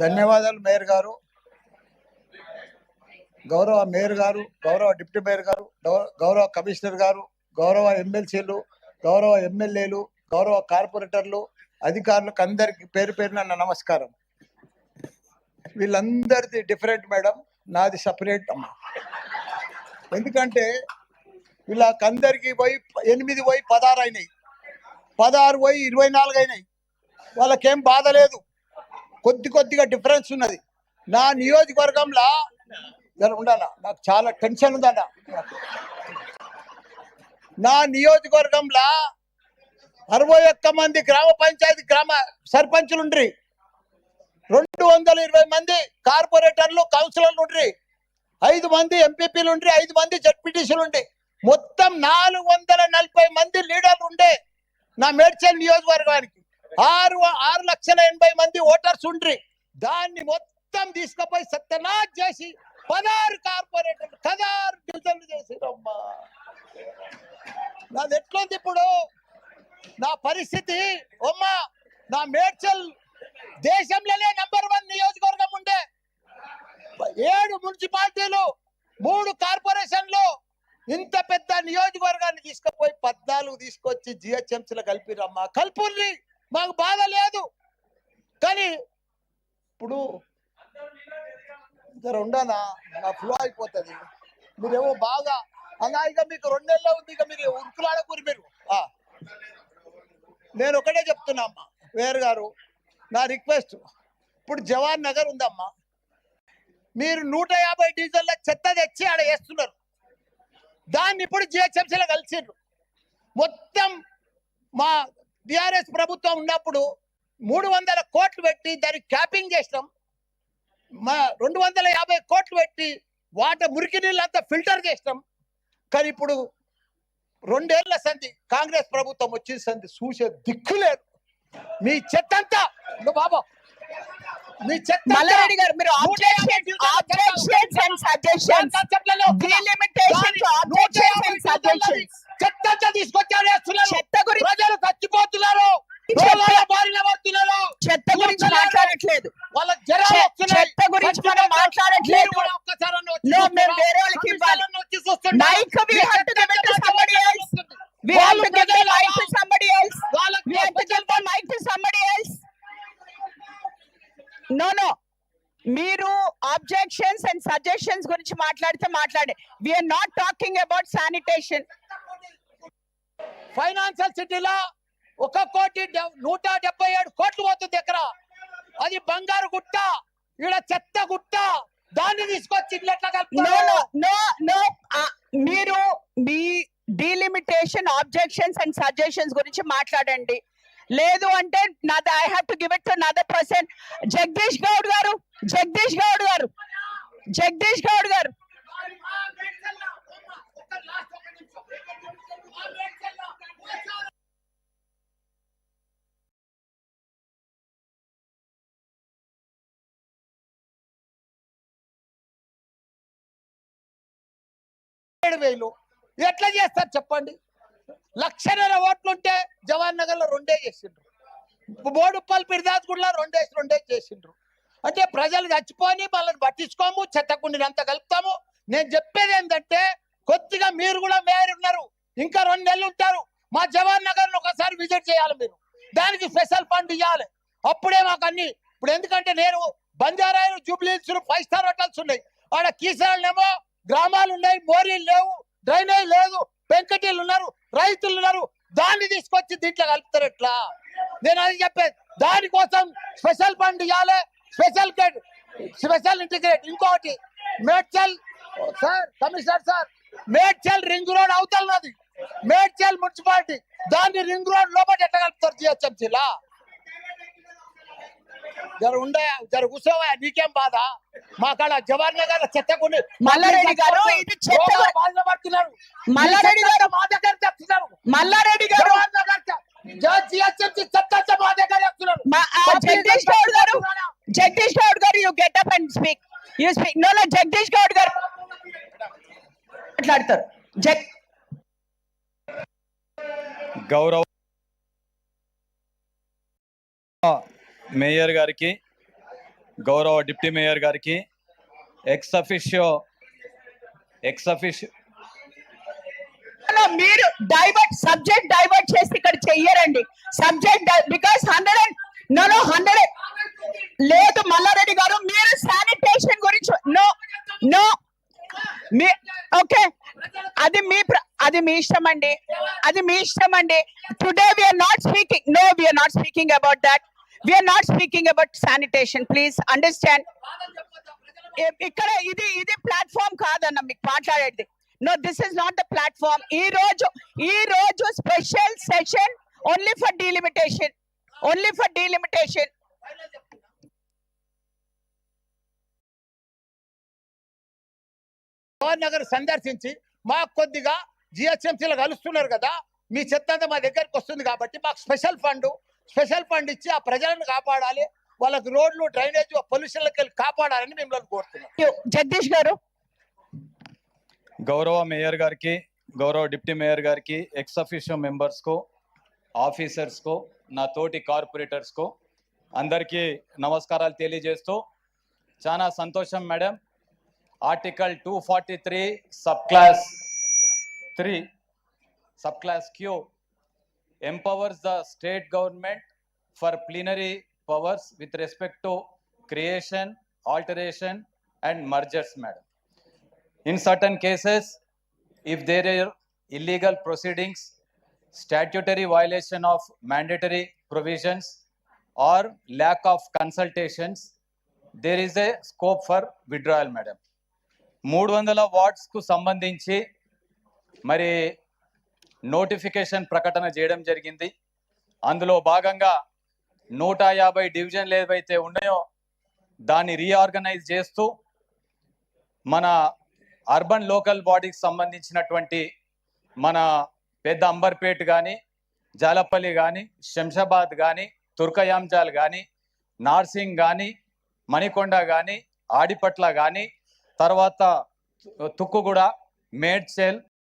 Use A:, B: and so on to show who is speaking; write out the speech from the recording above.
A: ధన్యవాదాలు మేయర్ గారు. గౌరవ మేయర్ గారు గౌరవ డిప్యూటీ మేయర్ గారు గౌ- గౌరవ కమిషనర్ గారు గౌరవ ఎమ్మెల్సీలు గౌరవ ఎమ్మెల్యేలు గౌరవ కార్పొరేటర్లు అధికారులకు అందరికి పేరు పేరున నా నమస్కారం. వీళ్ళందరిది డిఫరెంట్ మేడం నాది సపరేట్ అమ్మ. ఎందుకంటే వీళ్ళకందరికి పోయి ఎనిమిది పోయి పదహారు అయినాయి. పదహారు పోయి ఇరవై నాలుగు అయినాయి. వాళ్ళకేం బాధ లేదు. కొద్ది కొద్దిగా డిఫరెన్స్ ఉన్నది. నా నియోజకవర్గంలో ఉండాలా? నాకు చాలా టెన్షన్ ఉందన్న. నా నియోజకవర్గంలో అరవై ఒక్క మంది గ్రామ పంచాయతీ గ్రామ సర్పంచులు ఉండ్రి. రెండు వందల ఇరవై మంది కార్పొరేటర్లు కౌన్సిలర్లు ఉండ్రి. ఐదు మంది ఎంపీపీలు ఉండ్రి ఐదు మంది జడ్పీటీసీలు ఉండి మొత్తం నాలుగు వందల నలభై మంది లీడర్లు ఉండే నా మేడ్చల్ నియోజకవర్గానికి. ఆరు ఆరు లక్షల ఎనభై మంది ఓటర్స్ ఉండ్రి. దాన్ని మొత్తం తీసుకుపోయి సత్యనాథ్ చేసి పదహారు కార్పొరేటర్లు పదహారు డివిజన్లు చేసిరమ్మా. నాది ఎట్లుంది ఇప్పుడు? నా పరిస్థితి అమ్మా నా మేడ్చల్ దేశంలోనే నంబర్ వన్ నియోజకవర్గం ఉండే. ఏడు మున్సిపాలిటీలు మూడు కార్పొరేషన్లు ఇంత పెద్ద నియోజకవర్గాన్ని తీసుకుపోయి పద్నాలుగు తీసుకొచ్చి జిహెచ్ఎంసీలో కలిపిరమ్మా. కల్పుల్ని మాకు బాధ లేదు. కానీ ఇప్పుడు జర ఉండనా నా ఫ్లో అయిపోతుంది. మీరేమో బాగా అన్నా ఇక మీకు రెండేళ్ళ ఉంది ఇక మీరు ఉరుకులాడకూరి మీరు. ఆ. నేను ఒకటే చెప్తున్నా అమ్మా వేరు గారు నా రిక్వెస్ట్. ఇప్పుడు జవాన్ నగర్ ఉందమ్మా. మీరు నూట యాభై డీజిల్ల చెత్త తెచ్చి ఆడ వేస్తున్నారు. దాన్ని ఇప్పుడు జిహెచ్ఎంసీలో కలిసిండ్రు మొత్తం మా బీఆర్ఎస్ ప్రభుత్వం ఉన్నప్పుడు మూడు వందల కోట్లు పెట్టి దానికి క్యాపింగ్ చేసినాం. మా రెండు వందల యాభై కోట్లు పెట్టి వాటర్ మురికి నీళ్ళు అంతా ఫిల్టర్ చేసినాం. కానీ ఇప్పుడు రెండేళ్ళ సంధి కాంగ్రెస్ ప్రభుత్వం వచ్చిన సంధి చూసే దిక్కు లేదు. మీ చెత్త అంతా బాబా మీ చెత్త అంతా
B: మల్లారెడ్డి గారు మీరు
A: చెత్త వేస్తున్నారు
B: చెత్త గురించి
A: ప్రజలు చచ్చిపోతున్నారు.
B: చెత్త- గురించి మాట్లాడట్లేదు. చెత్త గురించి మనం. మాట్లాడట్లేదు.
A: చూస్తారా?
B: మేము వేరే వాళ్ళకి ఇవ్వాలి.
A: వాళ్ళు
B: to give the
A: ప్రజలు
B: mic to somebody else.
A: వాళ్ళకి
B: we have to give the mic to somebody else. No no. మీరు ఆబ్జెక్షన్స్ అండ్ సజెషన్స్ గురించి మాట్లాడితే మాట్లాడే. We are not talking about
A: sanitation financial సిటీలో ఒక కోటి నూట డెబ్బై ఏడు కోట్లు పోతుంది ఎకర అది బంగారు గుట్ట ఈడ చెత్త గుట్ట దాన్ని తీసుకొచ్చి ఇల్లు ఎట్లా
B: నో
A: కలుపుతారు
B: నో నో నో మీరు మీ డీలిమిటేషన్ ఆబ్జెక్షన్స్ అండ్ సజెషన్స్ గురించి మాట్లాడండి లేదు అంటే నాది I have to give it to another person Jagadish Goud గారు జగదీష్ గౌడ్ గారు జగదీష్ గౌడ్ గారు
A: ఏడు వేలు. ఎట్లా చేస్తారు చెప్పండి? లక్షన్నర ఓట్లుంటే జవాన్ నగర్లో రెండే చేసిండ్రు. బోడుప్పల్ పిరిదాస్ గుడిలో రెండేసి రెండే చేసిండ్రు. అంటే ప్రజలు చచ్చిపోని వాళ్ళని పట్టించుకోము చెత్తకుండిని అంత కలుపుతాము. నేను చెప్పేది ఏంటంటే కొద్దిగా మీరు కూడా మేయర్ ఉన్నారు. ఇంకా రెండు నెలలు ఉంటారు. మా జవాన్ నగర్ ఒకసారి విజిట్ చేయాలి మీరు. దానికి స్పెషల్ ఫండ్ ఇవ్వాలి అప్పుడే మాకు అన్ని ఇప్పుడు ఎందుకంటే నేను బంజారాయలు జూబ్లీస్ ఫైవ్ స్టార్ హోటల్స్ ఉన్నాయి. ఆడ కీసరాళ్ళేమో గ్రామాలు ఉన్నాయి మోరీలు లేవు డ్రైనేజ్ లేదు పెంకటీలు ఉన్నారు రైతులు ఉన్నారు. దాన్ని తీసుకొచ్చి దీంట్లో కలుపుతారు ఎట్లా? నేను అది చెప్పేది. దానికోసం స్పెషల్ ఫండ్ ఇవ్వాలి స్పెషల్ స్పెషల్ ఇంటిగ్రేట్. ఇంకోటి Medchal sir commissioner sir Medchal ring road అవుతున్నది మేడ్చల్ మున్సిపాలిటీ. దాన్ని రింగ్ రోడ్ లోపల ఎట్లా కలుపుతారు జిహెచ్ఎంసీలా? జర ఉండే జర కూర్చోవా? నీకేం బాధ? మా కాడ జవహర్ నగర్ చెత్త కొన్ని
B: మల్లారెడ్డి గారు, ఇది చెత్త
A: రోగాల బారిన పడుతున్నారు.
B: మల్లారెడ్డి గారు,
A: మా దగ్గర చెప్తున్నారు
B: మల్లారెడ్డి గారు
A: జిహెచ్ఎంసీ చెత్త మా దగ్గర చెప్తున్నారు
B: జగదీష్ గౌడ్ గారు జగదీష్ గౌడ్ గారు you get up and speak you speak no no Jagadish Goud గారు. మాట్లాడతారు. జగ్
C: గౌరవ మేయర్ గారికి గౌరవ డిప్యూటీ మేయర్ గారికి ఎక్స్ అఫిషియో ఎక్స్ అఫిషియో
B: మీరు డైవర్ట్ సబ్జెక్ట్ డైవర్ట్ చేసి ఇక్కడ చెయ్యరండి. Subject because hundred and no no hundred లేదు మల్లారెడ్డి గారు మీరు శానిటేషన్ గురించి నో నో మీ ఓకే అది మీ అది మీ ఇష్టం అండి. అది మీ ఇష్టం అండి. Today we are not speaking no we are not speaking about that we are not speaking about sanitation please understand ఇక్కడ ఇది ఇది ప్లాట్ఫామ్ కాదన్న మీకు మాట్లాడేది. No this is not the platform ఈ రోజు ఈ రోజు special session only for delimitation only for
A: delimitation Nagar సందర్శించి మాకు కొద్దిగా జిహెచ్ఎంసీలో కలుస్తున్నారు కదా మీ చెత్త అంతా మా దగ్గరికి వస్తుంది కాబట్టి మాకు స్పెషల్ ఫండ్ స్పెషల్ ఫండ్ ఇచ్చి ఆ ప్రజలను కాపాడాలి వాళ్ళకి రోడ్లు డ్రైనేజ్ పొల్యూషన్లకి వెళ్ళి కాపాడాలని మిమ్మల్ని కోరుతున్నాం.
B: జగదీష్ గారు.
C: గౌరవ మేయర్ గారికి గౌరవ డిప్యూటీ మేయర్ గారికి ఎక్స్ అఫిషియో మెంబర్స్కు ఆఫీసర్స్కు నా తోటి కార్పొరేటర్స్కు అందరికీ నమస్కారాలు తెలియజేస్తూ చాలా సంతోషం madam. Article two forty three sub clause three sub clause Q empowers the state government for plenary powers with respect to creation, alteration, and mergers, madam. In certain cases, if there are illegal proceedings, statutory violation of mandatory provisions, or lack of consultations, there is a scope for withdrawal, madam. మూడు వందల వార్డ్స్కు సంబంధించి మరి notification ప్రకటన చేయడం జరిగింది. అందులో భాగంగా నూట యాభై డివిజన్లు ఏవైతే ఉన్నాయో దాన్ని రీఆర్గనైజ్ చేస్తూ మన అర్బన్ లోకల్ బాడీకి సంబంధించినటువంటి మన పెద్ద అంబర్పేట్ కానీ జాలపల్లి కానీ శంషాబాద్ కానీ తుర్కయాంజాల్ కానీ నార్సింగ్ కానీ మణికొండ కానీ ఆడిపట్ల కానీ తర్వాత తుక్కుగూడ మేడ్చెల్